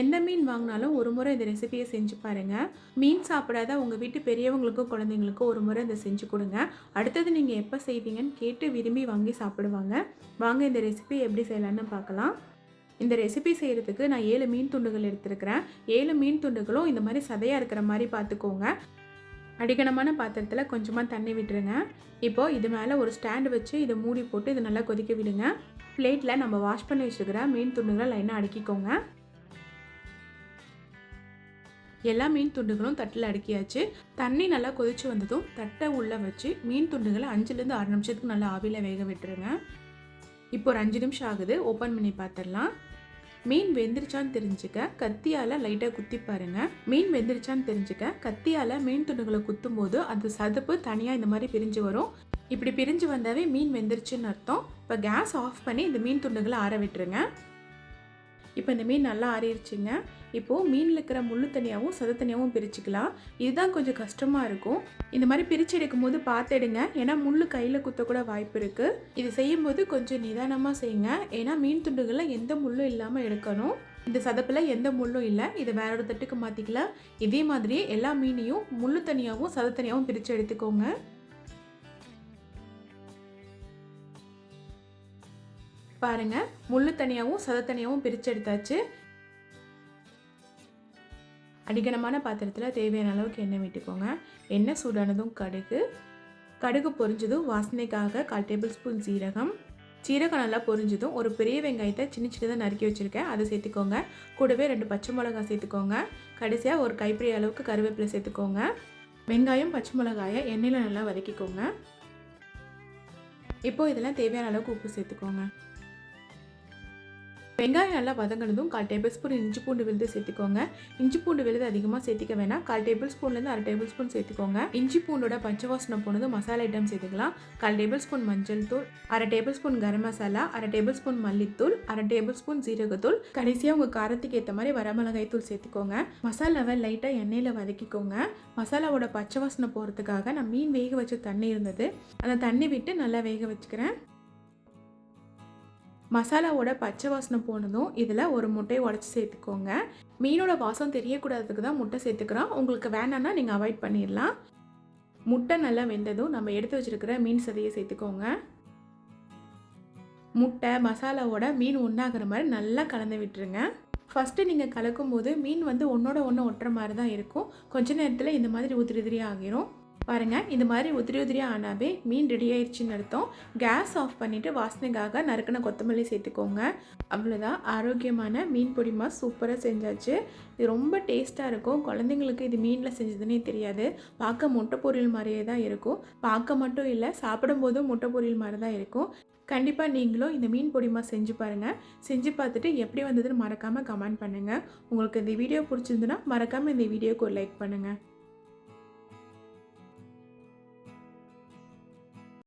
எந்த மீன் வாங்கினாலும் ஒரு முறை இந்த ரெசிபியை செஞ்சு பாருங்கள் மீன் சாப்பிடாத உங்கள் வீட்டு பெரியவங்களுக்கும் குழந்தைங்களுக்கும் ஒரு முறை இதை செஞ்சு கொடுங்க. அடுத்தது நீங்கள் எப்போ செய்வீங்கன்னு கேட்டு விரும்பி வாங்கி சாப்பிடுவாங்க. வாங்க இந்த ரெசிபி எப்படி செய்யலான்னு பார்க்கலாம். இந்த ரெசிபி செய்கிறதுக்கு நான் ஏழு மீன் துண்டுகள் எடுத்திருக்கிறேன். ஏழு மீன் துண்டுகளும் இந்த மாதிரி சதையாக இருக்கிற மாதிரி பார்த்துக்கோங்க. அடிக்கணமான பாத்திரத்தில் கொஞ்சமாக தண்ணி விட்டுருங்க. இப்போது இது மேலே ஒரு ஸ்டாண்டு வச்சு இதை மூடி போட்டு இதை நல்லா கொதிக்க விடுங்க. பிளேட்டில் நம்ம வாஷ் பண்ணி வச்சுருக்கிற மீன் துண்டுகளை லைனாக அடுக்கிக்கோங்க. எல்லா மீன் துண்டுகளும் தட்டில் அடுக்கியாச்சு. தண்ணி நல்லா கொதிச்சு வந்ததும் தட்டை உள்ளே வச்சு மீன் துண்டுகளை அஞ்சுலேருந்து ஆறு நிமிஷத்துக்கு நல்லா ஆவியில் வேக விட்டுருங்க. இப்போ ஒரு அஞ்சு நிமிஷம் ஆகுது. ஓப்பன் பண்ணி பார்த்துடலாம் மீன் வெந்துருச்சான்னு தெரிஞ்சுக்க கத்தியால் லைட்டாக குத்தி பாருங்கள் மீன் வெந்துருச்சான்னு தெரிஞ்சுக்க கத்தியால் மீன் துண்டுகளை குத்தும் போது அந்த சதுப்பு தனியாக இந்த மாதிரி பிரிஞ்சு வரும். இப்படி பிரிஞ்சு வந்தாவே மீன் வெந்துருச்சுன்னு அர்த்தம். இப்போ கேஸ் ஆஃப் பண்ணி இந்த மீன் துண்டுகளை ஆற விட்டுருங்க. இப்போ இந்த மீன் நல்லா ஆறிடுச்சுங்க இப்போது மீனில் இருக்கிற முள்ளு தனியாகவும் சத தனியாகவும் பிரிச்சுக்கலாம். இதுதான் கொஞ்சம் கஷ்டமாக இருக்கும். இந்த மாதிரி பிரித்து எடுக்கும் போது பார்த்துடுங்க ஏன்னா முள் கையில் குத்தக்கூட வாய்ப்பு இருக்குது இது செய்யும்போது கொஞ்சம் நிதானமாக செய்யுங்க. ஏன்னா மீன் துண்டுகளில் எந்த முள்ளும் இல்லாமல் எடுக்கணும். இந்த சதப்பில் எந்த முள்ளும் இல்லை. இதை வேற ஒரு தட்டுக்கு மாற்றிக்கலாம் இதே மாதிரியே எல்லா மீனையும் முள்ளு தனியாகவும் சத தனியாகவும் பிரித்து எடுத்துக்கோங்க. பாருங்கள் முள்ளு தனியாகவும் சத தனியாகவும் பிரித்து எடுத்தாச்சு. அடிக்கணமான பாத்திரத்தில் தேவையான அளவுக்கு எண்ணெய் விட்டுக்கோங்க. எண்ணெய் சூடானதும் கடுகு. கடுகு பொரிஞ்சதும் வாசனைக்காக கால் டேபிள் ஸ்பூன் சீரகம். சீரகம் நல்லா பொரிஞ்சதும் ஒரு பெரிய வெங்காயத்தை சின்ன சின்னதாக நறுக்கி வச்சுருக்கேன். அதை சேர்த்துக்கோங்க. கூடவே ரெண்டு பச்சை மிளகாய் சேர்த்துக்கோங்க. கடைசியாக ஒரு கைப்பிடி அளவுக்கு கருவேப்பிலை சேர்த்துக்கோங்க. வெங்காயம் பச்சை மிளகாயை எண்ணெயில் நல்லா வதக்கிக்கோங்க. இப்போது இதெல்லாம் தேவையான அளவுக்கு உப்பு சேர்த்துக்கோங்க. வெங்காயம் நல்லா வதங்கினதும் கால் டேபிள் ஸ்பூன் இஞ்சி பூண்டு விழுது சேர்த்துக்கோங்க. இஞ்சி பூண்டு விழுது அதிகமாக சேர்த்துக்க வேணாம். கால் டேபிள் ஸ்பூன்லேருந்து அரை டேபிள் ஸ்பூன் சேர்த்துக்கோங்க. இஞ்சி பூண்டோட பச்சை வாசனை போனதும் மசாலா ஐட்டம் சேர்த்துக்கலாம். கால் டேபிள் ஸ்பூன் மஞ்சள் தூள் அரை டேபிள் ஸ்பூன் கரம் மசாலா அரை டேபிள் ஸ்பூன் மல்லித்தூள் அரை டேபிள் ஸ்பூன் ஜீரகத்தூள் கடைசியாக உங்கள் காரத்துக்கு ஏற்ற மாதிரி வரமிளகாய் தூள் சேர்த்துக்கோங்க. மசாலாவை லைட்டாக எண்ணெயில் வதக்கிக்கோங்க. மசாலாவோட பச்சை வாசனை போகிறதுக்காக நான் மீன் வேக வச்ச தண்ணி இருந்தது. அந்த தண்ணி விட்டு நல்லா வேக வச்சுக்கிறேன். மசாலாவோட பச்சை வாசனை போனதும் இதில் ஒரு முட்டையை உடச்சி சேர்த்துக்கோங்க. மீனோட வாசம் தெரியக்கூடாததுக்கு தான் முட்டை சேர்த்துக்கிறோம். உங்களுக்கு வேணான்னா நீங்கள் அவாய்ட் பண்ணிடலாம். முட்டை நல்லா வெந்ததும் நம்ம எடுத்து வச்சுருக்கிற மீன் சதையை சேர்த்துக்கோங்க. முட்டை மசாலாவோட மீன் ஒன்றாகிற மாதிரி நல்லா கலந்து விட்டுருங்க. ஃபஸ்ட்டு நீங்கள் கலக்கும்போது மீன் வந்து ஒன்றோட ஒன்று ஒட்டுற மாதிரி தான் இருக்கும். கொஞ்ச நேரத்தில் இந்த மாதிரி உதிரி உதிரி ஆகிரும். பாருங்கள் இந்த மாதிரி உதிரி உதிரியாக ஆனாவே மீன் ரெடி ஆயிடுச்சுன்னு அர்த்தம். கேஸ் ஆஃப் பண்ணிவிட்டு வாசனைக்காக நறுக்கின கொத்தமல்லி சேர்த்துக்கோங்க. அவ்வளோதான் ஆரோக்கியமான மீன் பொடிமா சூப்பராக செஞ்சாச்சு. இது ரொம்ப டேஸ்ட்டாக இருக்கும். குழந்தைங்களுக்கு இது மீனில் செஞ்சதுன்னே தெரியாது. பார்க்க முட்டை பொரியல் மாதிரியே தான் இருக்கும். பார்க்க மட்டும் இல்லை சாப்பிடும்போதும் முட்டை பொரியல் மாதிரி தான் இருக்கும். கண்டிப்பாக நீங்களும் இந்த மீன் பொடிமா செஞ்சு பாருங்கள் செஞ்சு பார்த்துட்டு எப்படி வந்ததுன்னு மறக்காமல் கமெண்ட் பண்ணுங்கள் உங்களுக்கு இந்த வீடியோ பிடிச்சிருந்துன்னா மறக்காமல் இந்த வீடியோக்கு ஒரு லைக் பண்ணுங்கள்